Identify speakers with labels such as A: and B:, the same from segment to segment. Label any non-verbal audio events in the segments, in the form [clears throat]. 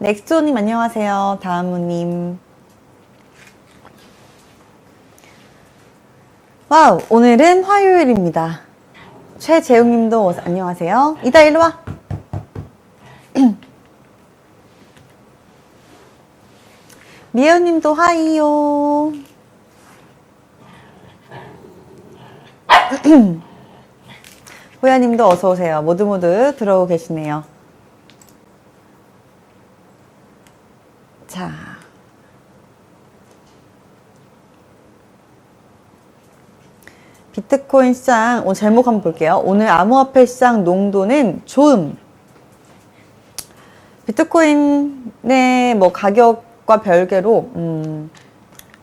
A: 넥스토님 안녕하세요. 다음우님. 와우, 오늘은 화요일입니다. 최재웅 님도 어서- 안녕하세요. 이다 일로 와. [clears throat] 미연 님도 하이요. [clears throat] 호야 님도 어서 오세요. 모두 모두 들어오고 계시네요. 자. 비트코인 시장, 오늘 제목 한번 볼게요. 오늘 암호화폐 시장 농도는 좋음. 비트코인의 뭐 가격과 별개로, 음,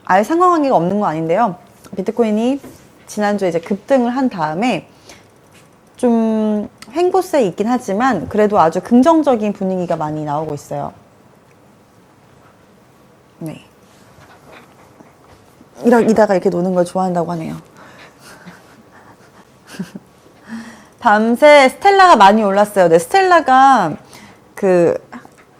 A: 아예 상관관계가 없는 건 아닌데요. 비트코인이 지난주에 이제 급등을 한 다음에 좀 횡보세에 있긴 하지만 그래도 아주 긍정적인 분위기가 많이 나오고 있어요. 네. 이러, 이다가 이렇게 노는 걸 좋아한다고 하네요. 밤새 스텔라가 많이 올랐어요. 네, 스텔라가 그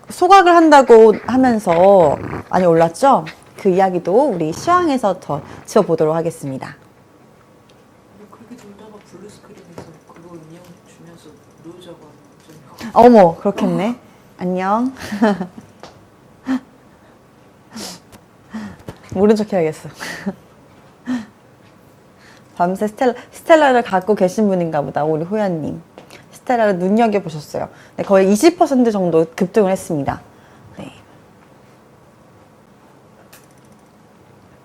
A: 소각을 한다고 하면서 많이 올랐죠? 그 이야기도 우리 시황에서 더 지어보도록 하겠습니다.
B: 그렇게 놀다가 블루스크린에서 그거 인형 주면서 놀자고 하는 거죠.
A: 어머, 그렇겠네. 안녕. [laughs] 모른 척 해야겠어. 밤새 스텔라, 스텔라를 갖고 계신 분인가 보다, 우리 호연님. 스텔라를 눈여겨 보셨어요. 네, 거의 20% 정도 급등을 했습니다. 네.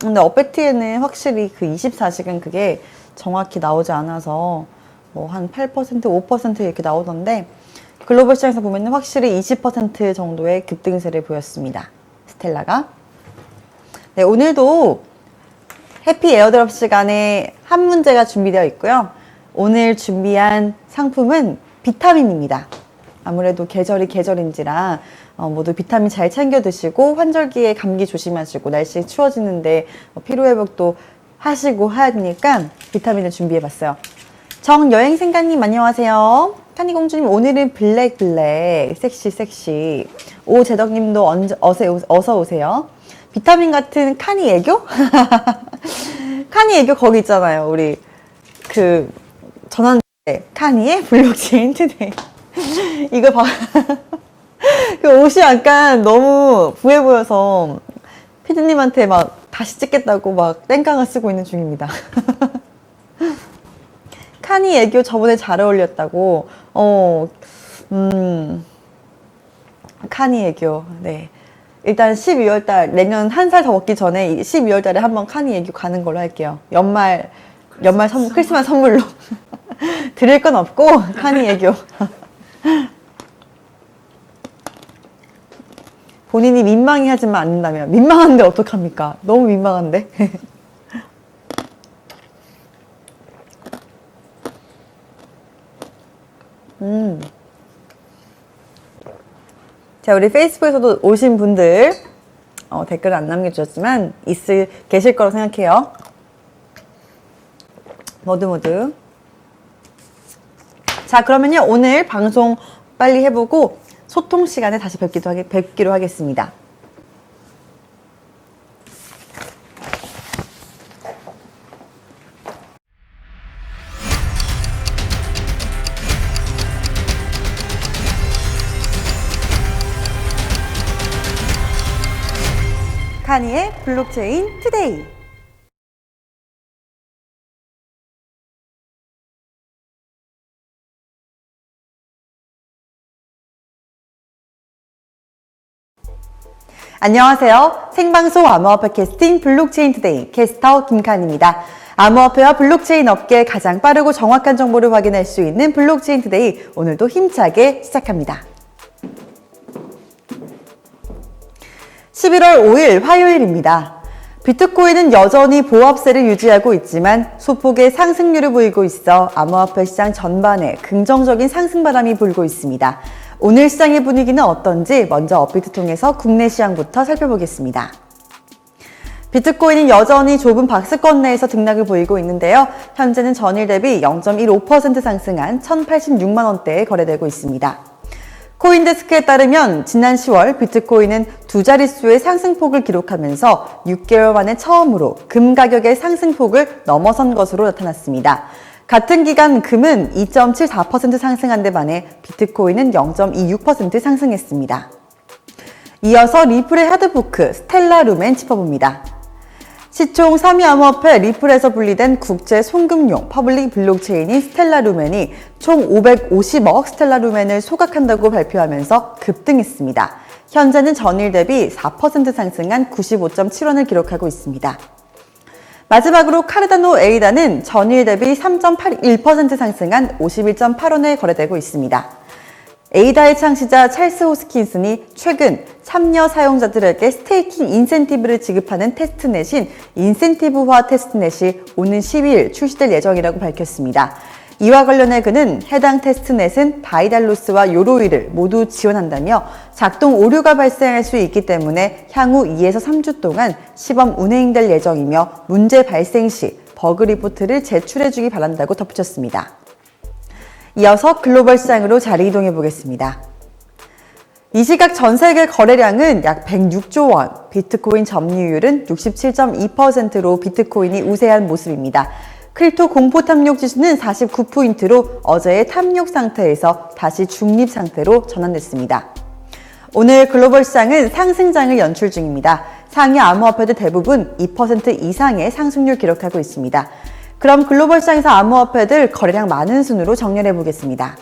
A: 근데 업베티에는 확실히 그 24시간 그게 정확히 나오지 않아서 뭐 한 8%, 5% 이렇게 나오던데 글로벌 시장에서 보면 확실히 20% 정도의 급등세를 보였습니다. 스텔라가. 네, 오늘도 해피 에어드롭 시간에 한 문제가 준비되어 있고요. 오늘 준비한 상품은 비타민입니다. 아무래도 계절이 계절인지라 어, 모두 비타민 잘 챙겨 드시고 환절기에 감기 조심하시고 날씨 추워지는데 어, 피로 회복도 하시고 되니까 비타민을 준비해 봤어요. 정여행 생가님 안녕하세요. 카니 공주님 오늘은 블랙 블랙 섹시 섹시 오재덕님도 어서 오세요. 비타민 같은 카니 애교? [laughs] 카니 애교 거기 있잖아요. 우리 그 전환 때 카니의 블록체인 투데이 [laughs] 이거 봐. [laughs] 그 옷이 약간 너무 부해 보여서 피디님한테 막 다시 찍겠다고 막 땡깡을 쓰고 있는 중입니다. 카니 애교 저번에 잘 어울렸다고. 어, 음, 카니 애교. 네. 일단 12월 달, 내년 한 살 더 먹기 전에 12월 달에 한번 카니 애교 가는 걸로 할게요. 연말, 연말 선, 크리스마스 선물로. [laughs] 드릴 건 없고, 카니 애교. [laughs] 본인이 민망해 하지만 않는다면. 민망한데 어떡합니까? 너무 민망한데? [laughs] 음. 자, 우리 페이스북에서도 오신 분들 어, 댓글 안 남겨주셨지만 있을 계실 거라고 생각해요. 모두 모두. 자, 그러면요 오늘 방송 빨리 해보고 소통 시간에 다시 뵙기도 하게, 뵙기로 하겠습니다. 블록체인 투데이. 안녕하세요. 생방송 암호화폐 캐스팅 블록체인 투데이 캐스터 김칸입니다. 암호화폐와 블록체인 업계의 가장 빠르고 정확한 정보를 확인할 수 있는 블록체인 투데이 오늘도 힘차게 시작합니다. 11월 5일 화요일입니다. 비트코인은 여전히 보합세를 유지하고 있지만 소폭의 상승률을 보이고 있어 암호화폐 시장 전반에 긍정적인 상승 바람이 불고 있습니다. 오늘 시장의 분위기는 어떤지 먼저 업비트 통해서 국내 시장부터 살펴보겠습니다. 비트코인은 여전히 좁은 박스권 내에서 등락을 보이고 있는데요. 현재는 전일 대비 0.15% 상승한 1,086만 원대에 거래되고 있습니다. 코인데스크에 따르면 지난 10월 비트코인은 두 자릿수의 상승폭을 기록하면서 6개월 만에 처음으로 금 가격의 상승폭을 넘어선 것으로 나타났습니다. 같은 기간 금은 2.74% 상승한 데 반해 비트코인은 0.26% 상승했습니다. 이어서 리플의 하드포크 스텔라 루멘 짚어봅니다. 시총 3위 암호화폐 리플에서 분리된 국제 송금용 퍼블릭 블록체인인 스텔라 루멘이 총 550억 스텔라 루멘을 소각한다고 발표하면서 급등했습니다. 현재는 전일 대비 4% 상승한 95.7원을 기록하고 있습니다. 마지막으로 카르다노 에이다는 전일 대비 3.81% 상승한 51.8원에 거래되고 있습니다. 에이다의 창시자 찰스 호스킨슨이 최근 참여 사용자들에게 스테이킹 인센티브를 지급하는 테스트넷인 인센티브화 테스트넷이 오는 12일 출시될 예정이라고 밝혔습니다. 이와 관련해 그는 해당 테스트넷은 바이달로스와 요로이를 모두 지원한다며 작동 오류가 발생할 수 있기 때문에 향후 2에서 3주 동안 시범 운행될 예정이며 문제 발생 시 버그 리포트를 제출해주기 바란다고 덧붙였습니다. 이어서 글로벌 시장으로 자리 이동해 보겠습니다. 이 시각 전 세계 거래량은 약 106조 원, 비트코인 점유율은 67.2%로 비트코인이 우세한 모습입니다. 크립토 공포 탐욕 지수는 49포인트로 어제의 탐욕 상태에서 다시 중립 상태로 전환됐습니다. 오늘 글로벌 시장은 상승장을 연출 중입니다. 상위 암호화폐들 대부분 2% 이상의 상승률 기록하고 있습니다. 그럼 글로벌 시장에서 암호화폐들 거래량 많은 순으로 정렬해 보겠습니다.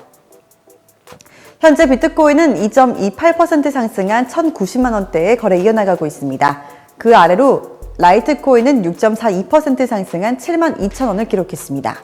A: 현재 비트코인은 2.28% 상승한 1,090만 원대에 거래 이어나가고 있습니다. 그 아래로 라이트코인은 6.42% 상승한 7만 2천 원을 기록했습니다.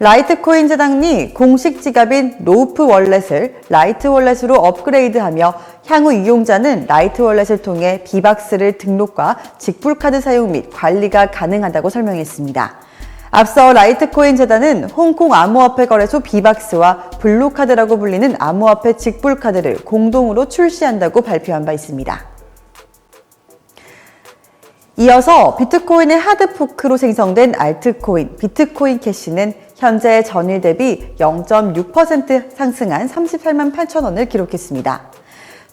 A: 라이트코인 재단이 공식 지갑인 로프 월렛을 라이트 월렛으로 업그레이드하며 향후 이용자는 라이트 월렛을 통해 비박스를 등록과 직불 카드 사용 및 관리가 가능하다고 설명했습니다. 앞서 라이트코인 재단은 홍콩 암호화폐 거래소 비박스와 블루카드라고 불리는 암호화폐 직불카드를 공동으로 출시한다고 발표한 바 있습니다. 이어서 비트코인의 하드포크로 생성된 알트코인, 비트코인 캐시는 현재 전일 대비 0.6% 상승한 38만 8천 원을 기록했습니다.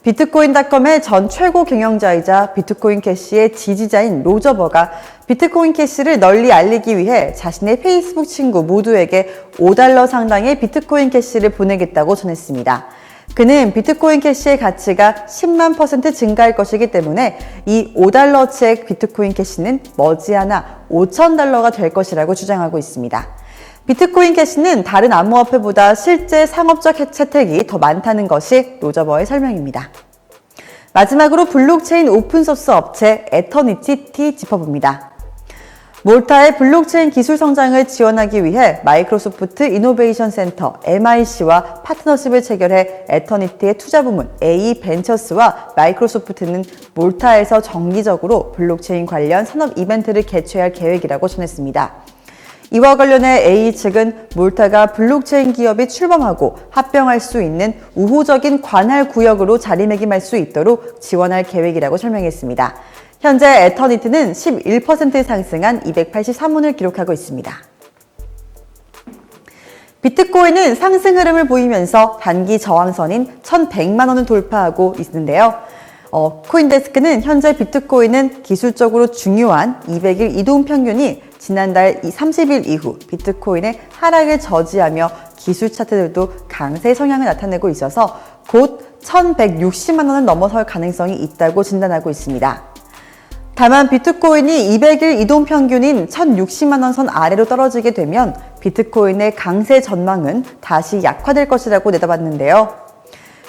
A: 비트코인닷컴의 전 최고 경영자이자 비트코인 캐시의 지지자인 로저버가 비트코인 캐시를 널리 알리기 위해 자신의 페이스북 친구 모두에게 5달러 상당의 비트코인 캐시를 보내겠다고 전했습니다. 그는 비트코인 캐시의 가치가 10만 퍼센트 증가할 것이기 때문에 이 5달러치의 비트코인 캐시는 머지않아 5천 달러가 될 것이라고 주장하고 있습니다. 비트코인 캐시는 다른 암호화폐보다 실제 상업적 혜택이 더 많다는 것이 로저버의 설명입니다. 마지막으로 블록체인 오픈소스 업체 에터니티 짚어봅니다. 몰타의 블록체인 기술 성장을 지원하기 위해 마이크로소프트 이노베이션 센터 MIC와 파트너십을 체결해 에터니티의 투자 부문 A 벤처스와 마이크로소프트는 몰타에서 정기적으로 블록체인 관련 산업 이벤트를 개최할 계획이라고 전했습니다. 이와 관련해 A 측은 몰타가 블록체인 기업이 출범하고 합병할 수 있는 우호적인 관할 구역으로 자리매김할 수 있도록 지원할 계획이라고 설명했습니다. 현재 에터니티는 11% 상승한 283원을 기록하고 있습니다. 비트코인은 상승 흐름을 보이면서 단기 저항선인 1100만 원을 돌파하고 있는데요. 어, 코인데스크는 현재 비트코인은 기술적으로 중요한 200일 이동 평균이 지난달 30일 이후 비트코인의 하락을 저지하며 기술 차트들도 강세 성향을 나타내고 있어서 곧 1160만 원을 넘어설 가능성이 있다고 진단하고 있습니다. 다만 비트코인이 200일 이동 평균인 1060만 원 선 아래로 떨어지게 되면 비트코인의 강세 전망은 다시 약화될 것이라고 내다봤는데요.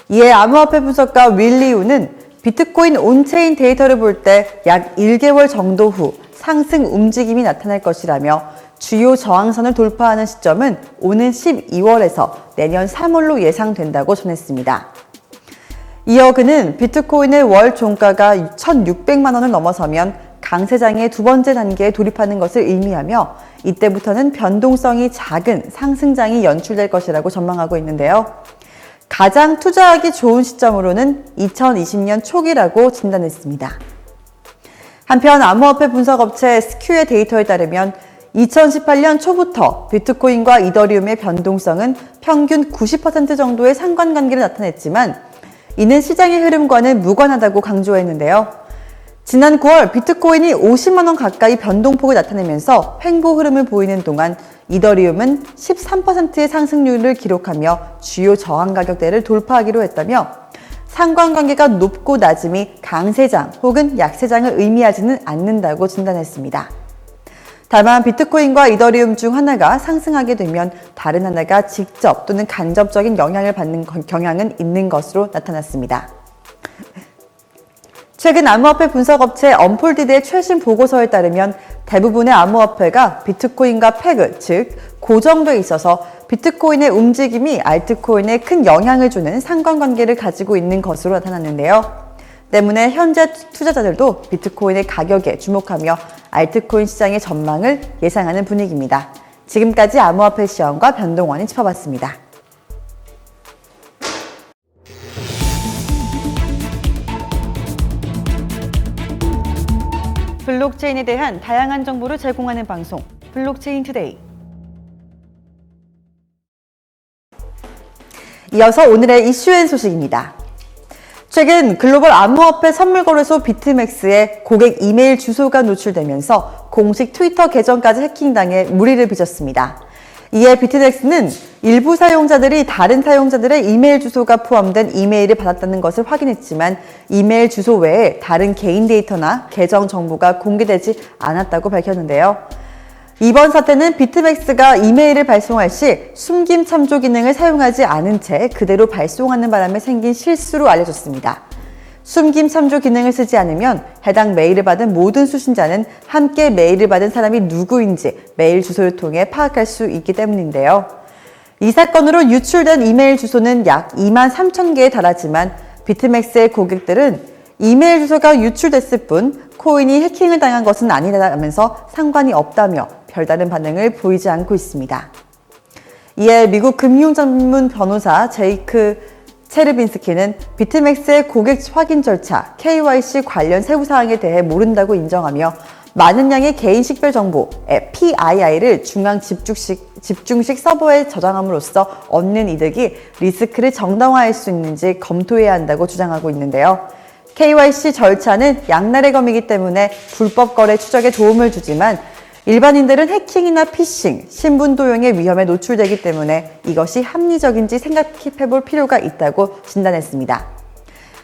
A: 이에 암호화폐 분석가 윌리우는 비트코인 온체인 데이터를 볼 때 약 1개월 정도 후 상승 움직임이 나타날 것이라며 주요 저항선을 돌파하는 시점은 오는 12월에서 내년 3월로 예상된다고 전했습니다. 이어 그는 비트코인의 월 종가가 1,600만 원을 넘어서면 강세장의 두 번째 단계에 돌입하는 것을 의미하며 이때부터는 변동성이 작은 상승장이 연출될 것이라고 전망하고 있는데요. 가장 투자하기 좋은 시점으로는 2020년 초기라고 진단했습니다. 한편 암호화폐 분석업체 스큐의 데이터에 따르면 2018년 초부터 비트코인과 이더리움의 변동성은 평균 90% 정도의 상관관계를 나타냈지만 이는 시장의 흐름과는 무관하다고 강조했는데요. 지난 9월 비트코인이 50만 원 가까이 변동폭을 나타내면서 횡보 흐름을 보이는 동안 이더리움은 13%의 상승률을 기록하며 주요 저항 가격대를 돌파하기로 했다며 상관관계가 높고 낮음이 강세장 혹은 약세장을 의미하지는 않는다고 진단했습니다. 다만 비트코인과 이더리움 중 하나가 상승하게 되면 다른 하나가 직접 또는 간접적인 영향을 받는 거- 경향은 있는 것으로 나타났습니다. 최근 암호화폐 분석업체 언폴디드의 최신 보고서에 따르면 대부분의 암호화폐가 비트코인과 페그, 즉 고정돼 있어서 비트코인의 움직임이 알트코인에 큰 영향을 주는 상관관계를 가지고 있는 것으로 나타났는데요. 때문에 현재 투자자들도 비트코인의 가격에 주목하며 알트코인 시장의 전망을 예상하는 분위기입니다. 지금까지 암호화폐 시황과 변동원이 짚어봤습니다. 블록체인에 대한 다양한 정보를 제공하는 방송 블록체인 투데이. 이어서 오늘의 이슈앤 소식입니다. 최근 글로벌 암호화폐 선물거래소 비트맥스에 고객 이메일 주소가 노출되면서 공식 트위터 계정까지 해킹당해 무리를 빚었습니다. 이에 비트맥스는 일부 사용자들이 다른 사용자들의 이메일 주소가 포함된 이메일을 받았다는 것을 확인했지만 이메일 주소 외에 다른 개인 데이터나 계정 정보가 공개되지 않았다고 밝혔는데요. 이번 사태는 비트맥스가 이메일을 발송할 시 숨김 참조 기능을 사용하지 않은 채 그대로 발송하는 바람에 생긴 실수로 알려졌습니다. 숨김 참조 기능을 쓰지 않으면 해당 메일을 받은 모든 수신자는 함께 메일을 받은 사람이 누구인지 메일 주소를 통해 파악할 수 있기 때문인데요. 이 사건으로 유출된 이메일 주소는 약 2만 3천 개에 달하지만 비트맥스의 고객들은 이메일 주소가 유출됐을 뿐 코인이 해킹을 당한 것은 아니라면서 상관이 없다며 별다른 반응을 보이지 않고 있습니다. 이에 미국 금융 전문 변호사 제이크 체르빈스키는 비트맥스의 고객 확인 절차 KYC 관련 세부 사항에 대해 모른다고 인정하며 많은 양의 개인 식별 정보 PII를 중앙 집중식, 집중식 서버에 저장함으로써 얻는 이득이 리스크를 정당화할 수 있는지 검토해야 한다고 주장하고 있는데요. KYC 절차는 양날의 검이기 때문에 불법 거래 추적에 도움을 주지만 일반인들은 해킹이나 피싱, 신분 도용의 위험에 노출되기 때문에 이것이 합리적인지 생각해 볼 필요가 있다고 진단했습니다.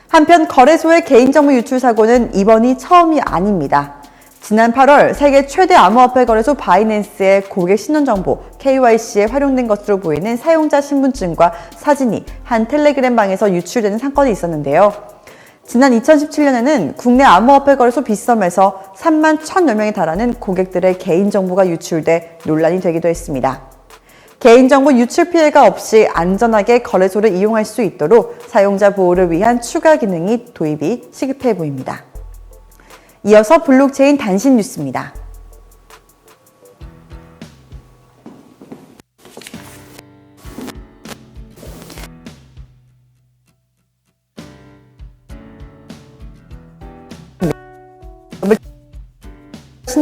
A: 한편 거래소의 개인정보 유출 사고는 이번이 처음이 아닙니다. 지난 8월 세계 최대 암호화폐 거래소 바이낸스의 고객 신원정보 KYC에 활용된 것으로 보이는 사용자 신분증과 사진이 한 텔레그램 방에서 유출되는 사건이 있었는데요. 지난 2017년에는 국내 암호화폐 거래소 빗썸에서 3만 1천여 명에 달하는 고객들의 개인정보가 유출돼 논란이 되기도 했습니다. 개인정보 유출 피해가 없이 안전하게 거래소를 이용할 수 있도록 사용자 보호를 위한 추가 기능이 도입이 시급해 보입니다. 이어서 블록체인 단신 뉴스입니다.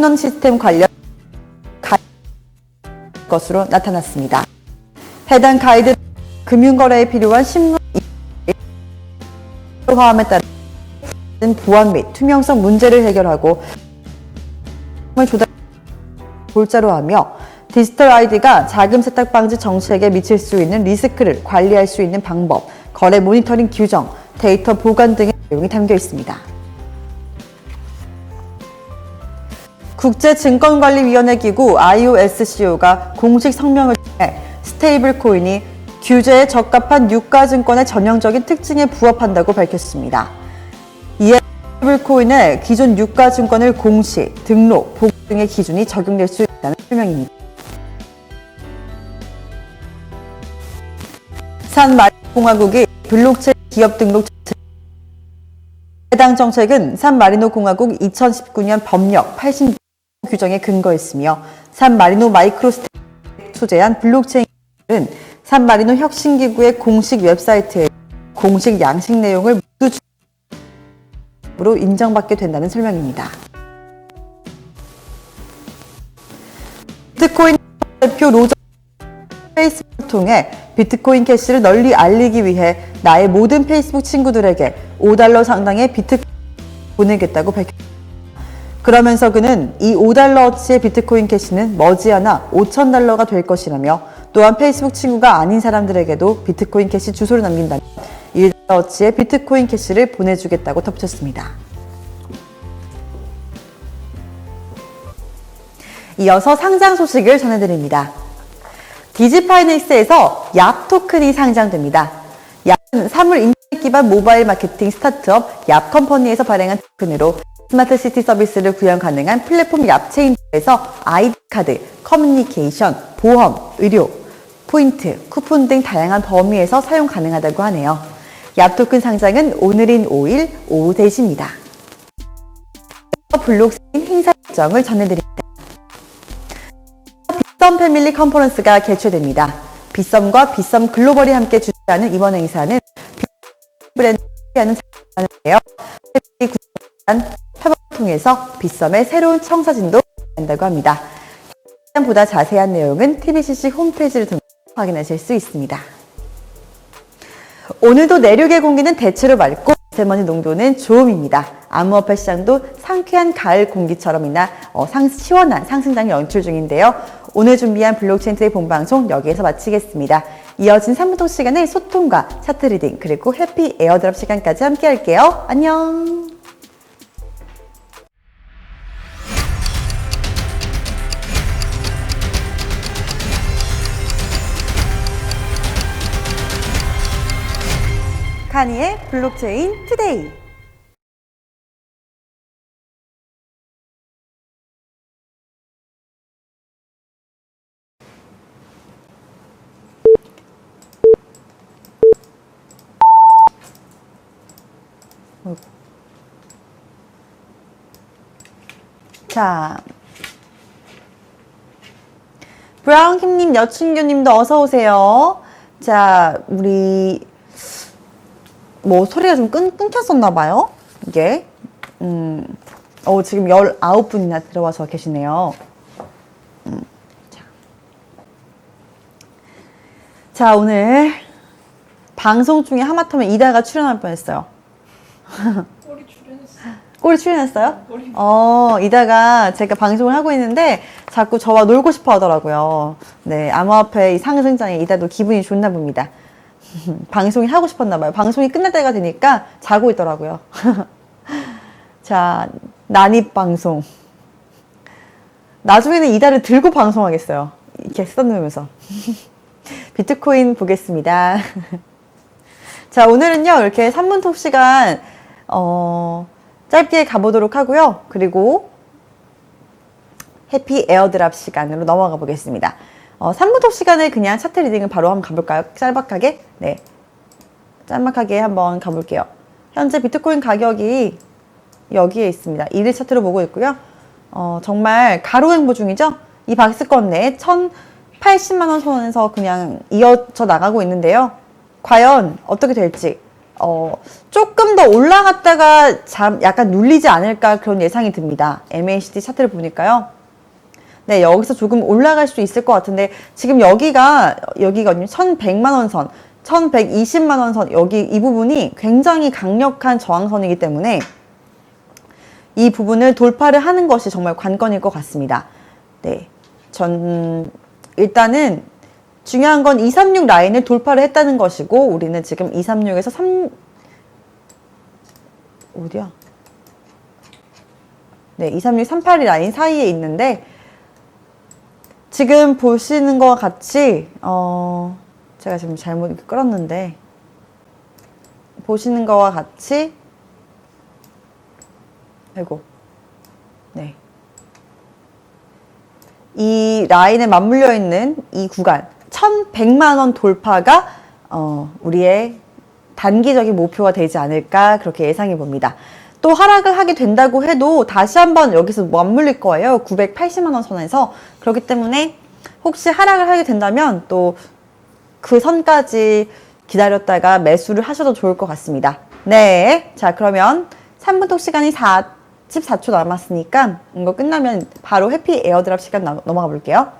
A: 신원 시스템 관련 가 것으로 나타났습니다. 해당 가이드 금융거래에 필요한 신문 화함에 따른 보안 및 투명성 문제를 해결하고 조달 골자로 하며 디지털 아이디가 자금 세탁 방지 정책에 미칠 수 있는 리스크를 관리할 수 있는 방법, 거래 모니터링 규정, 데이터 보관 등의 내용이 담겨 있습니다. 국제증권관리위원회 기구 IOSCO가 공식 성명을 통해 스테이블 코인이 규제에 적합한 유가증권의 전형적인 특징에 부합한다고 밝혔습니다. 이에 스테이블 코인의 기존 유가증권을 공시, 등록, 보고 등의 기준이 적용될 수 있다는 설명입니다. 산마리공화국이 블록체인 기업 등록 해당 정책은 산마리노 공화국 2019년 법령 80 규정에 근거했으며 산마리노 마이크로스테이트 소재한 블록체인은 산마리노 혁신기구의 공식 웹사이트에 공식 양식 내용을 모두 으로 인정받게 된다는 설명입니다. 비트코인 대표 로저 페이스북을 통해 비트코인 캐시를 널리 알리기 위해 나의 모든 페이스북 친구들에게 5달러 상당의 비트코인 보내겠다고 밝혔습니다. 그러면서 그는 이 5달러어치의 비트코인 캐시는 머지않아 5천 달러가 될 것이라며 또한 페이스북 친구가 아닌 사람들에게도 비트코인 캐시 주소를 남긴다면 1달러어치의 비트코인 캐시를 보내주겠다고 덧붙였습니다. 이어서 상장 소식을 전해드립니다. 디지파이넥스에서 얍 토큰이 상장됩니다. 얍은 사물 인터넷 기반 모바일 마케팅 스타트업 얍 컴퍼니에서 발행한 토큰으로 스마트 시티 서비스를 구현 가능한 플랫폼 얍체인에서 아이디 카드, 커뮤니케이션, 보험, 의료, 포인트, 쿠폰 등 다양한 범위에서 사용 가능하다고 하네요. 얍 토큰 상장은 오늘인 5일 오후 3시입니다. 블록체인 행사 일정을 전해드립니다. 빗썸 패밀리 컨퍼런스가 개최됩니다. 빗썸과 빗썸 글로벌이 함께 주최하는 이번 행사는 브랜드를 하는 장인데요. 협업을 통해서 빗썸의 새로운 청사진도 한다고 합니다. 보다 자세한 내용은 TBCC 홈페이지를 통해 확인하실 수 있습니다. 오늘도 내륙의 공기는 대체로 맑고 미세먼지 농도는 좋음입니다. 암호화폐 시장도 상쾌한 가을 공기처럼이나 어, 상, 시원한 상승장을 연출 중인데요. 오늘 준비한 블록체인 트의 본방송 여기에서 마치겠습니다. 이어진 3분 통 시간에 소통과 차트 리딩 그리고 해피 에어드랍 시간까지 함께 할게요. 안녕. 카니의 블록체인 투데이. 자, 브라운킴님, 여춘규님도 어서 오세요. 자, 우리 뭐 소리가 좀 끊, 끊겼었나 봐요. 이게 음, 어, 지금 19분이나 들어와서 계시네요. 음, 자. 자, 오늘 방송 중에 하마터면 이다가 출연할 뻔했어요. [laughs]
B: 꼬리 출연했어.
A: 꼴 출연했어요?
B: 꼬리.
A: 어, 이다가 제가 방송을 하고 있는데 자꾸 저와 놀고 싶어 하더라고요. 네, 암호화폐 이 상승장에 이다도 기분이 좋나 봅니다. [laughs] 방송이 하고 싶었나 봐요. 방송이 끝날 때가 되니까 자고 있더라고요. [laughs] 자, 난입 방송. 나중에는 이다를 들고 방송하겠어요. 이렇게 써놓으면서. [laughs] 비트코인 보겠습니다. 자, 오늘은요, 이렇게 3분 톡 시간, 어, 짧게 가보도록 하고요. 그리고 해피 에어드랍 시간으로 넘어가 보겠습니다. 어, 3분 톡 시간을 그냥 차트 리딩을 바로 한번 가볼까요? 짤막하게? 네. 짤막하게 한번 가볼게요. 현재 비트코인 가격이 여기에 있습니다. 1일 차트로 보고 있고요. 어, 정말 가로행보 중이죠? 이 박스권 내에 1,080만원 선에서 그냥 이어져 나가고 있는데요. 과연 어떻게 될지. 어, 조금 더 올라갔다가 잠, 약간 눌리지 않을까 그런 예상이 듭니다. MACD 차트를 보니까요. 네, 여기서 조금 올라갈 수 있을 것 같은데, 지금 여기가, 여기거든요. 1100만 원 선, 1120만 원 선, 여기 이 부분이 굉장히 강력한 저항선이기 때문에, 이 부분을 돌파를 하는 것이 정말 관건일 것 같습니다. 네. 전, 일단은, 중요한 건 236 라인을 돌파를 했다는 것이고, 우리는 지금 236에서 3, 어디야? 네, 236, 382 라인 사이에 있는데, 지금 보시는 것 같이, 어, 제가 지금 잘못 끌었는데, 보시는 것과 같이, 아이고, 네. 이 라인에 맞물려 있는 이 구간, 1100만 원 돌파가, 어, 우리의 단기적인 목표가 되지 않을까, 그렇게 예상해 봅니다. 또 하락을 하게 된다고 해도 다시 한번 여기서 맞물릴 거예요. 980만 원 선에서. 그렇기 때문에 혹시 하락을 하게 된다면 또 그 선까지 기다렸다가 매수를 하셔도 좋을 것 같습니다. 네. 자, 그러면 3분 톡 시간이 44초 남았으니까 이거 끝나면 바로 해피 에어드랍 시간 나- 넘어가 볼게요.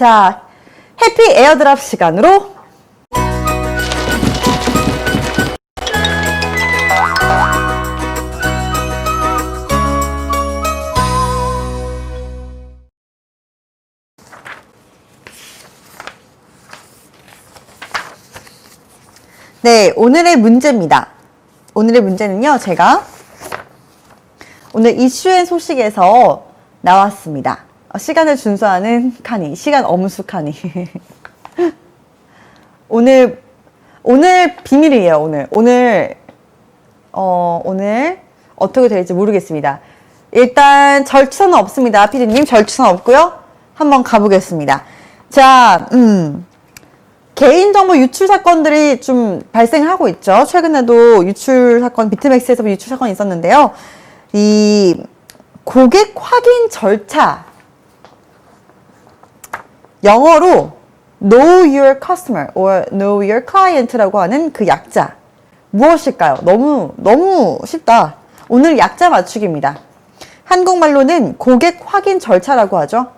A: 자, 해피 에어드랍 시간으로 네, 오늘의 문제입니다. 오늘의 문제는요, 제가 오늘 이슈앤 소식에서 나왔습니다. 어, 시간을 준수하는 카니, 시간 엄수 카니. [laughs] 오늘, 오늘 비밀이에요, 오늘. 오늘, 어, 오늘 어떻게 될지 모르겠습니다. 일단 절추선은 없습니다. 피디님, 절추선 없고요. 한번 가보겠습니다. 자, 음. 개인정보 유출 사건들이 좀 발생하고 있죠. 최근에도 유출 사건, 비트맥스에서 유출 사건이 있었는데요. 이 고객 확인 절차. 영어로 know your customer or know your client라고 하는 그 약자. 무엇일까요? 너무, 너무 쉽다. 오늘 약자 맞추기입니다. 한국말로는 고객 확인 절차라고 하죠.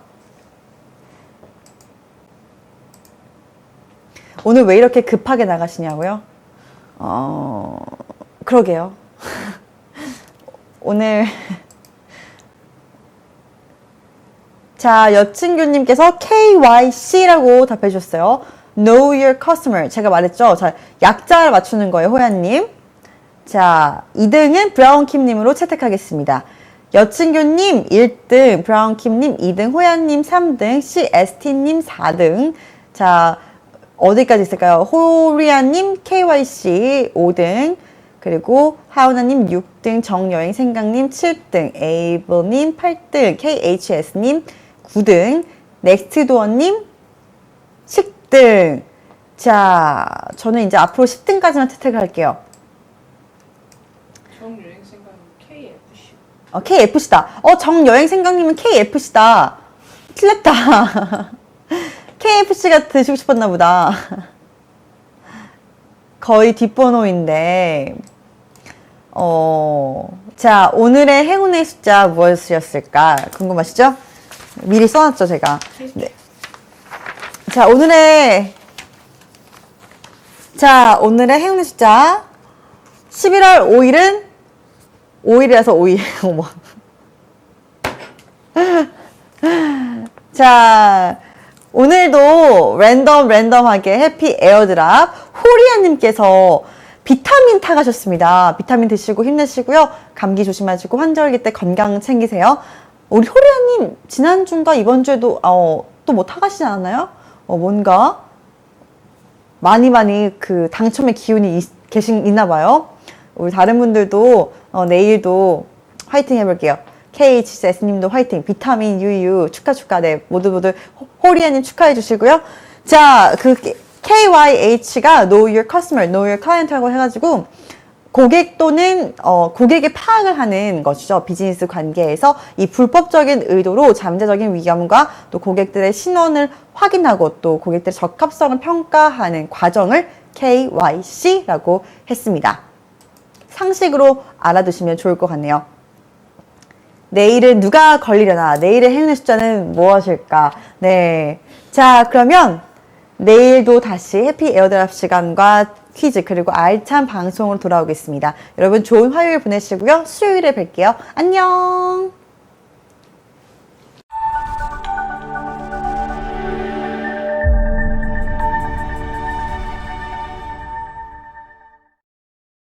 A: 오늘 왜 이렇게 급하게 나가시냐고요? 어, 그러게요. [laughs] 오늘. [laughs] 자, 여친교님께서 KYC라고 답해 주셨어요. Know your customer. 제가 말했죠. 자, 약자를 맞추는 거예요, 호야님. 자, 2등은 브라운킴님으로 채택하겠습니다. 여친교님 1등, 브라운킴님 2등, 호야님 3등, CST님 4등. 자, 어디까지 있을까요? 호리아님 KYC 5등, 그리고 하우나님 6등, 정여행 생강님 7등, 에이블님 8등, KHS님 9등, 넥스트도어님 10등. 자, 저는 이제 앞으로 10등까지만 채택을 할게요.
B: 정유행 생각은 KFC.
A: 어, KFC다. 어, 정여행 생강님은 KFC다. 틀렸다. [laughs] KFC가 드시고 싶었나 보다. 거의 뒷번호인데, 어, 자, 오늘의 행운의 숫자 무엇이었을까? 궁금하시죠? 미리 써놨죠, 제가. 네. 자, 오늘의, 자, 오늘의 행운의 숫자. 11월 5일은 5일이라서 5일. [laughs] 어머. 자, 오늘도 랜덤 랜덤하게 해피 에어드랍 호리아님께서 비타민 타가셨습니다. 비타민 드시고 힘내시고요. 감기 조심하시고 환절기 때 건강 챙기세요. 우리 호리아님 지난주인가 이번 주에도 어, 또 뭐 타가시지 않았나요? 어, 뭔가 많이 많이 그 당첨의 기운이 있, 계신 있나 봐요. 우리 다른 분들도 어, 내일도 화이팅 해볼게요. KHS님도 화이팅. 비타민 유유 축하 축하. 네 모두 모두 호- 호리아님 축하해 주시고요. 자, 그 KYH가 Know Your Customer, Know Your Client라고 해가지고 고객 또는 어, 고객의 파악을 하는 것이죠. 비즈니스 관계에서 이 불법적인 의도로 잠재적인 위험과 또 고객들의 신원을 확인하고 또 고객들의 적합성을 평가하는 과정을 KYC라고 했습니다. 상식으로 알아두시면 좋을 것 같네요. 내일은 누가 걸리려나? 내일의 행운의 숫자는 무엇일까? 네. 자, 그러면 내일도 다시 해피 에어드랍 시간과 퀴즈 그리고 알찬 방송으로 돌아오겠습니다. 여러분 좋은 화요일 보내시고요. 수요일에 뵐게요. 안녕!